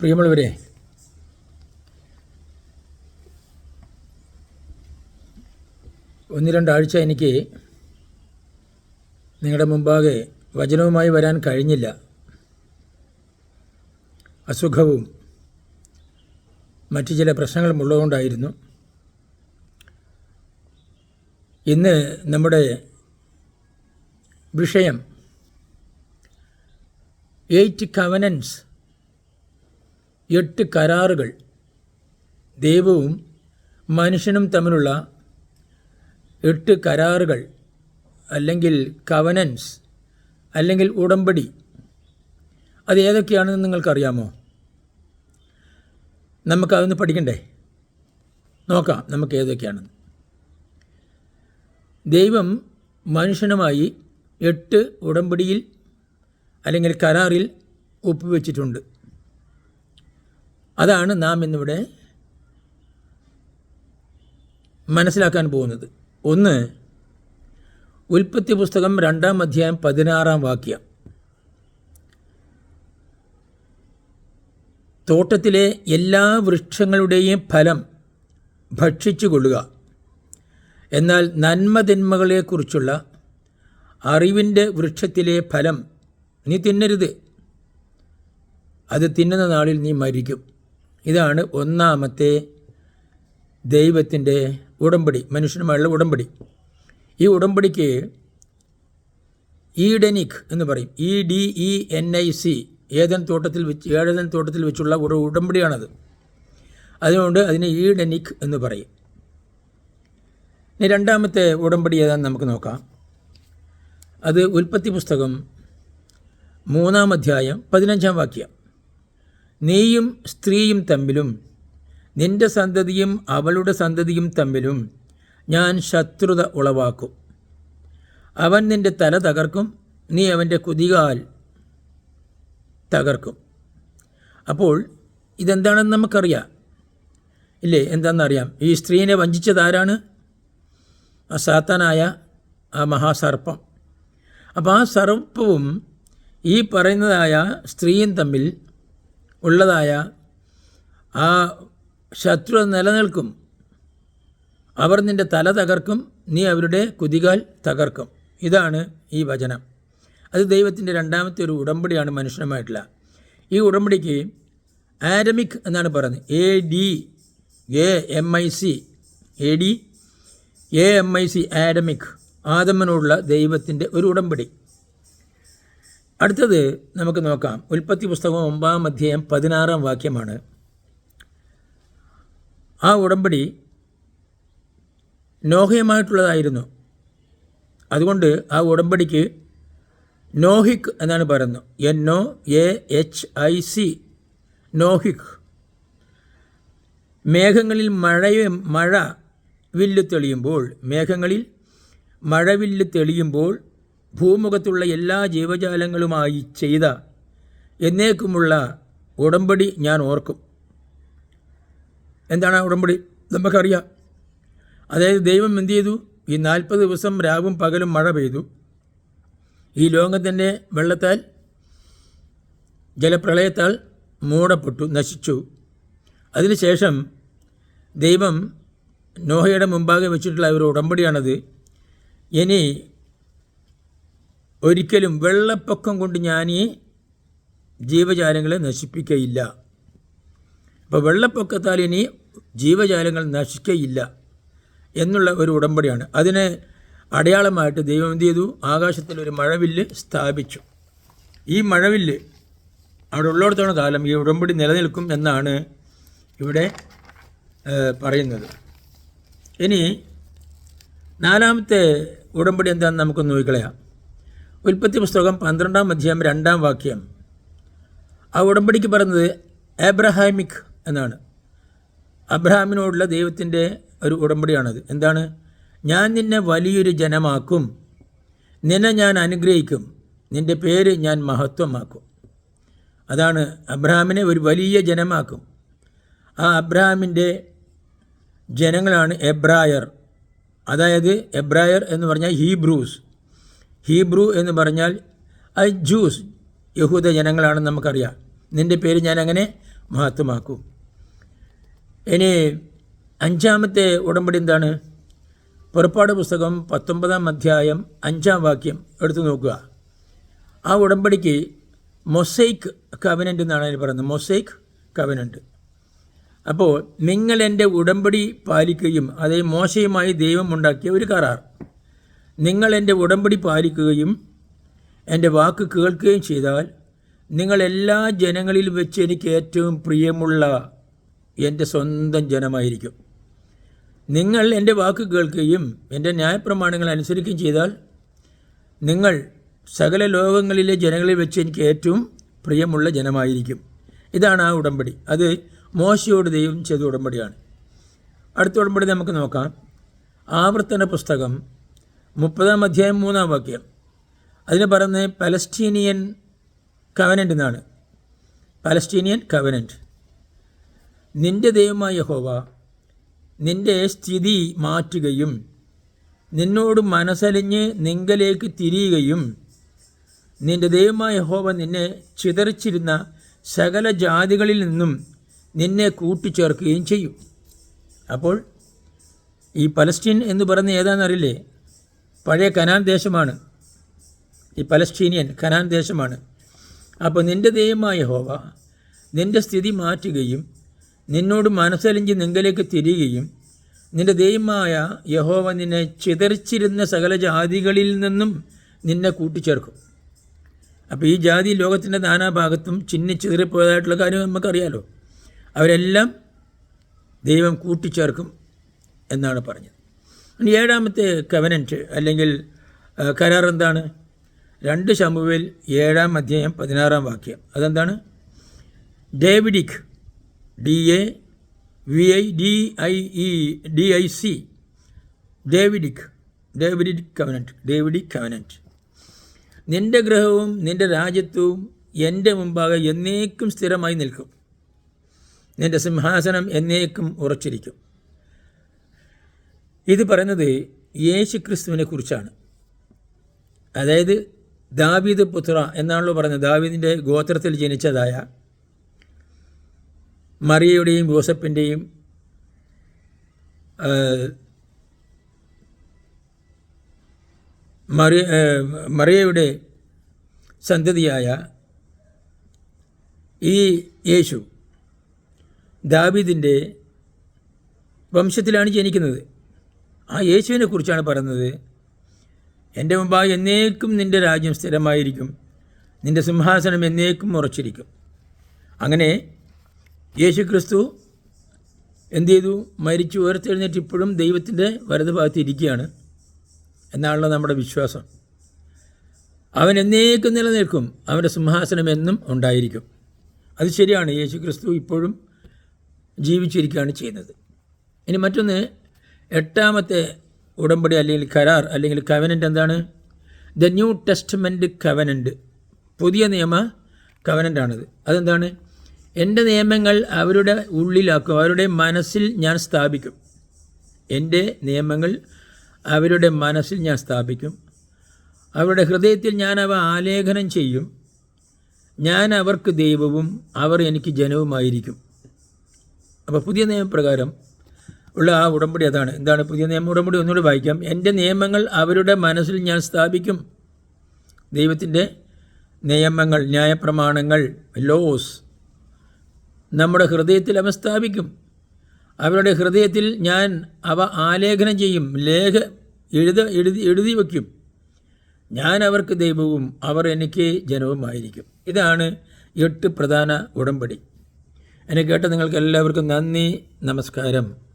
പ്രിയമുള്ളവരെ ഒന്ന് രണ്ടാഴ്ച എനിക്ക് നിങ്ങളുടെ മുമ്പാകെ വചനവുമായി വരാൻ കഴിഞ്ഞില്ല. അസുഖവും മറ്റു ചില പ്രശ്നങ്ങളും ഉള്ളതുകൊണ്ടായിരുന്നു. ഇന്ന് നമ്മുടെ വിഷയം എയ്റ്റ് കവനൻസ് എട്ട് കരാറുകൾ. ദൈവവും മനുഷ്യനും തമ്മിലുള്ള എട്ട് കരാറുകൾ. അല്ലെങ്കിൽ കവനൻസ് അല്ലെങ്കിൽ ഉടമ്പടി. അത് ഏതൊക്കെയാണെന്ന് നിങ്ങൾക്കറിയാമോ? നമുക്കതൊന്ന് പഠിക്കണ്ടേ? നോക്കാം നമുക്ക് ഏതൊക്കെയാണെന്ന് ദൈവം മനുഷ്യനുമായി എട്ട് ഉടമ്പടിയിൽ അല്ലെങ്കിൽ കരാറിൽ ഒപ്പുവെച്ചിട്ടുണ്ട്. അതാണ് നാം ഇന്നിവിടെ മനസ്സിലാക്കാൻ പോകുന്നത്. ഒന്ന് ഉൽപ്പത്തി പുസ്തകം രണ്ടാം അധ്യായം പതിനാറാം വാക്യം. തോട്ടത്തിലെ എല്ലാ വൃക്ഷങ്ങളുടെയും ഫലം ഭക്ഷിച്ചു കൊള്ളുക. എന്നാൽ നന്മതിന്മകളെക്കുറിച്ചുള്ള അറിവിന്റെ വൃക്ഷത്തിലെ ഫലം നീ തിന്നരുത്. അത് തിന്നുന്ന നാളിൽ നീ മരിക്കും. ഇതാണ് ഒന്നാമത്തെ ദൈവത്തിന്റെ ഉടമ്പടി മനുഷ്യനുമായുള്ള ഉടമ്പടി. ഈ ഉടമ്പടിക്ക് ഈഡനിക് എന്ന് പറയും. E D E N I C ഏതൻ തോട്ടത്തിൽ വെച്ച് ഏഴൻ തോട്ടത്തിൽ വെച്ചുള്ള ഒരു ഉടമ്പടിയാണത്. അതുകൊണ്ട് അതിനെ ഈഡനിക് എന്ന് പറയും. ഇനി രണ്ടാമത്തെ ഉടമ്പടി ഏതാണെന്ന് നമുക്ക് നോക്കാം. അത് ഉൽപ്പത്തി പുസ്തകം മൂന്നാം അധ്യായം പതിനഞ്ചാം വാക്യം. നീയും സ്ത്രീയും തമ്മിലും നിന്റെ സന്തതിയും അവളുടെ സന്തതിയും തമ്മിലും ഞാൻ ശത്രുത ഉളവാക്കും. അവൻ നിന്റെ തല തകർക്കും നീ അവന്റെ കുതികാൽ തകർക്കും. അപ്പോൾ ഇതെന്താണെന്ന് നമുക്കറിയാം. ഇല്ലേ എന്താണെന്നറിയാം? ഈ സ്ത്രീനെ വഞ്ചിച്ചത് ആരാണ് ആ സാത്താനായ ആ മഹാസർപ്പം. അപ്പോൾ ആ സർപ്പവും ഈ പറയുന്നതായ സ്ത്രീയും തമ്മിൽ ഉള്ളതായ ആ ശത്രു നിലനിൽക്കും. അവർ നിന്റെ തല തകർക്കും നീ അവരുടെ കുതികാൽ തകർക്കും. ഇതാണ് ഈ വചനം. അത് ദൈവത്തിന്റെ രണ്ടാമത്തെ ഒരു ഉടമ്പടിയാണ് മനുഷ്യനുമായിട്ടുള്ള. ഈ ഉടമ്പടിക്ക് ആരമിക് എന്നാണ് പറയുന്നത്. A D A M I C A D A M I C Adamic ആദമനോടുള്ള ദൈവത്തിന്റെ ഒരു ഉടമ്പടി. അടുത്തത് നമുക്ക് നോക്കാം. ഉൽപ്പത്തി പുസ്തകം ഒമ്പതാം അധ്യായം പതിനാറാം വാക്യമാണ്. ആ ഉടമ്പടി നോഹയുമായിട്ടുള്ളതായിരുന്നു. അതുകൊണ്ട് ആ ഉടമ്പടിക്ക് നോഹിക് എന്നാണ് പറയുന്നത്. N O A H I C Noahic. മേഘങ്ങളിൽ മഴയും മഴ വില്ല് തെളിയുമ്പോൾ മേഘങ്ങളിൽ മഴവില്ല് തെളിയുമ്പോൾ ഭൂമുഖത്തുള്ള എല്ലാ ജീവജാലങ്ങളുമായി ചെയ്ത എന്നേക്കുമുള്ള ഉടമ്പടി ഞാൻ ഓർക്കും. എന്താണ് ആ ഉടമ്പടി? നമുക്കറിയാം. അതായത് ദൈവം എന്ത് ചെയ്തു? ഈ നാൽപ്പത് ദിവസം രാവും പകലും മഴ പെയ്തു. ഈ ലോകത്തിന്റെ വെള്ളത്താൽ ജലപ്രളയത്താൽ മൂടപ്പെട്ടു നശിച്ചു. അതിനുശേഷം ദൈവം നോഹയുടെ മുമ്പാകെ വെച്ചിട്ടുള്ള ഒരു ഉടമ്പടിയാണത്. ഇനി ഒരിക്കലും വെള്ളപ്പൊക്കം കൊണ്ട് ഞാൻ ഈ ജീവജാലങ്ങളെ നശിപ്പിക്കയില്ല. അപ്പോൾ വെള്ളപ്പൊക്കത്താൽ ഇനി ജീവജാലങ്ങൾ നശിക്കയില്ല എന്നുള്ള ഒരു ഉടമ്പടിയാണ്. അതിനെ അടയാളമായിട്ട് ദൈവം എന്ത് ചെയ്തു? ആകാശത്തിൽ ഒരു മഴവില്ല് സ്ഥാപിച്ചു. ഈ മഴവില്ല് അവിടെ ഉള്ളിടത്തോളം കാലം ഈ ഉടമ്പടി നിലനിൽക്കും എന്നാണ് ഇവിടെ പറയുന്നത്. ഇനി നാലാമത്തെ ഉടമ്പടി എന്താണെന്ന് നമുക്കൊന്ന് നോക്കിക്കളയാം. ഉൽപ്പത്തി പുസ്തകം പന്ത്രണ്ടാം അധ്യായം രണ്ടാം വാക്യം. ആ ഉടമ്പടിക്ക് പറയുന്നത് എബ്രഹാമിക് എന്നാണ്. അബ്രഹാമിനോടുള്ള ദൈവത്തിന്റെ ഒരു ഉടമ്പടിയാണത്. എന്താണ്? ഞാൻ നിന്നെ വലിയൊരു ജനമാക്കും. നിന്നെ ഞാൻ അനുഗ്രഹിക്കും. നിന്റെ പേര് ഞാൻ മഹത്വമാക്കും. അതാണ് അബ്രഹാമിനെ ഒരു വലിയ ജനമാക്കും. ആ അബ്രഹാമിന്റെ ജനങ്ങളാണ് എബ്രായർ. അതായത് എബ്രായർ എന്ന് പറഞ്ഞാൽ ഹീബ്രൂസ്. ഹീബ്രു എന്ന് പറഞ്ഞാൽ ഐ ജൂസ് യഹൂദ ജനങ്ങളാണെന്ന് നമുക്കറിയാം. നിന്റെ പേര് ഞാൻ അങ്ങനെ മഹത്വമാക്കും. ഇനി അഞ്ചാമത്തെ ഉടമ്പടി എന്താണ്? പുറപ്പാട് പുസ്തകം പത്തൊമ്പതാം അധ്യായം അഞ്ചാം വാക്യം എടുത്തു നോക്കുക. ആ ഉടമ്പടിക്ക് മൊസൈക്ക് കവനന്റ് എന്നാണ് അതിന് പറയുന്നത്. മൊസൈക്ക് കവനന്റ് അപ്പോൾ നിങ്ങൾ എന്റെ ഉടമ്പടി പാലിക്കുകയും അതേ മോശയുമായി ദൈവം ഉണ്ടാക്കിയ ഒരു കരാർ. നിങ്ങൾ എന്റെ ഉടമ്പടി പാലിക്കുകയും എന്റെ വാക്ക് കേൾക്കുകയും ചെയ്താൽ നിങ്ങൾ എല്ലാ ജനങ്ങളിലും വെച്ച് എനിക്ക് ഏറ്റവും പ്രിയമുള്ള എന്റെ സ്വന്തം ജനമായിരിക്കും. നിങ്ങൾ എന്റെ വാക്ക് കേൾക്കുകയും എന്റെ ന്യായപ്രമാണങ്ങൾ അനുസരിക്കുകയും ചെയ്താൽ നിങ്ങൾ സകല ലോകങ്ങളിലെ ജനങ്ങളിൽ വെച്ച് എനിക്ക് ഏറ്റവും പ്രിയമുള്ള ജനമായിരിക്കും. ഇതാണ് ആ ഉടമ്പടി. അത് മോശയോട് ദൈവം ചെയ്ത ഉടമ്പടിയാണ്. അടുത്ത ഉടമ്പടി നമുക്ക് നോക്കാം. ആവർത്തന പുസ്തകം മുപ്പതാം അധ്യായം മൂന്നാം വാക്യം. അതിന് പറയുന്നത് പലസ്റ്റീനിയൻ കവനന്റ് എന്നാണ്. പലസ്റ്റീനിയൻ കവനന്റ് നിന്റെ ദൈവമായ ഹോവ നിന്റെ സ്ഥിതി മാറ്റുകയും നിന്നോട് മനസ്സലിഞ്ഞ് നിങ്കലേക്ക് തിരിയുകയും നിന്റെ ദൈവമായ ഹോവ നിന്നെ ചിതറിച്ചിരുന്ന സകല ജാതികളിൽ നിന്നും നിന്നെ കൂട്ടിച്ചേർക്കുകയും ചെയ്യും. അപ്പോൾ ഈ പലസ്റ്റീൻ എന്ന് പറയുന്ന ഏതാണെന്നറിയില്ലേ? പഴയ കനാൻ ദേശമാണ്. ഈ പലസ്റ്റീനിയൻ കനാൻ ദേശമാണ്. അപ്പോൾ നിന്റെ ദൈവമായ ഹോവ നിന്റെ സ്ഥിതി മാറ്റുകയും നിന്നോട് മനസ്സലിഞ്ച് നിങ്കലേക്ക് തിരിയുകയും നിന്റെ ദൈവമായ യഹോവ നിന്നെ ചിതറിച്ചിരുന്ന സകല ജാതികളിൽ നിന്നും നിന്നെ കൂട്ടിച്ചേർക്കും. അപ്പോൾ ഈ ജാതി ലോകത്തിന്റെ നാനാഭാഗത്തും ചിന്നി ചിതറിപ്പോയതായിട്ടുള്ള കാര്യം നമുക്കറിയാലോ. അവരെല്ലാം ദൈവം കൂട്ടിച്ചേർക്കും എന്നാണ് പറഞ്ഞത്. ഇനി ഏഴാമത്തെ കവനന്റ് അല്ലെങ്കിൽ കരാർ എന്താണ്? രണ്ട് ശമുവിൽ ഏഴാം അധ്യായം പതിനാറാം വാക്യം. അതെന്താണ്? Davidic D A V I D I E D I C. Davidic Davidic covenant Davidic covenant നിന്റെ ഗ്രഹവും നിന്റെ രാജ്യത്വവും എന്റെ മുമ്പാകെ എന്നേക്കും സ്ഥിരമായി നിൽക്കും. നിന്റെ സിംഹാസനം എന്നേക്കും ഉറച്ചിരിക്കും. ഇത് പറയുന്നത് യേശു ക്രിസ്തുവിനെ കുറിച്ചാണ് അതായത് ദാവീദ് പുത്ര എന്നാണല്ലോ പറഞ്ഞത് ദാവീദിന്റെ ഗോത്രത്തിൽ ജനിച്ചതായ മറിയയുടെയും യോസഫിന്റെയും മറിയ മറിയയുടെ സന്തതിയായ ഈ യേശു ദാവീദിന്റെ വംശത്തിലാണ് ജനിക്കുന്നത്. ആ യേശുവിനെ കുറിച്ചാണ് പറയുന്നത്. എന്റെ മുമ്പാകെ എന്നേക്കും നിന്റെ രാജ്യം സ്ഥിരമായിരിക്കും. നിന്റെ സിംഹാസനം എന്നേക്കും ഉറച്ചിരിക്കും. അങ്ങനെ യേശു ക്രിസ്തു എന്ത് ചെയ്തു? മരിച്ചു ഉയർത്തെഴുന്നേറ്റ് ഇപ്പോഴും ദൈവത്തിന്റെ വലതുഭാഗത്ത് ഇരിക്കുകയാണ് എന്നാണല്ലോ നമ്മുടെ വിശ്വാസം. അവൻ എന്നേക്കും നിലനിൽക്കും. അവന്റെ സിംഹാസനം എന്നും ഉണ്ടായിരിക്കും. അത് ശരിയാണ്. യേശു ക്രിസ്തു ഇപ്പോഴും ജീവിച്ചിരിക്കുകയാണ് ചെയ്യുന്നത്. ഇനി മറ്റൊന്ന് എട്ടാമത്തെ ഉടമ്പടി അല്ലെങ്കിൽ കരാർ അല്ലെങ്കിൽ കവനന്റ് എന്താണ്? ദ ന്യൂ ടെസ്റ്റ്മെന്റ് കവനന്റ് പുതിയ നിയമ കവനന്റാണിത് അതെന്താണ്? എന്റെ നിയമങ്ങൾ അവരുടെ ഉള്ളിലാക്കും അവരുടെ മനസ്സിൽ ഞാൻ സ്ഥാപിക്കും. എന്റെ നിയമങ്ങൾ അവരുടെ മനസ്സിൽ ഞാൻ സ്ഥാപിക്കും. അവരുടെ ഹൃദയത്തിൽ ഞാൻ അവ ആലേഖനം ചെയ്യും. ഞാൻ അവർക്ക് ദൈവവും അവർ എനിക്ക് ജനവുമായിരിക്കും. അപ്പോൾ പുതിയ നിയമപ്രകാരം ഉള്ള ആ ഉടമ്പടി അതാണ്. എന്താണ് പുതിയ നിയമ ഉടമ്പടി? ഒന്നുകൂടി വായിക്കാം. എന്റെ നിയമങ്ങൾ അവരുടെ മനസ്സിൽ ഞാൻ സ്ഥാപിക്കും. ദൈവത്തിന്റെ നിയമങ്ങൾ ന്യായപ്രമാണങ്ങൾ ലോസ് നമ്മുടെ ഹൃദയത്തിൽ അവ സ്ഥാപിക്കും. അവരുടെ ഹൃദയത്തിൽ ഞാൻ അവ ആലേഖനം ചെയ്യും. ലേഖ എഴുത എഴുതി എഴുതി വയ്ക്കും. ഞാൻ അവർക്ക് ദൈവവും അവർ എനിക്ക് ജനവുമായിരിക്കും. ഇതാണ് എട്ട് പ്രധാന ഉടമ്പടി. എന്നെ കേട്ട നിങ്ങൾക്ക് എല്ലാവർക്കും നന്ദി നമസ്കാരം.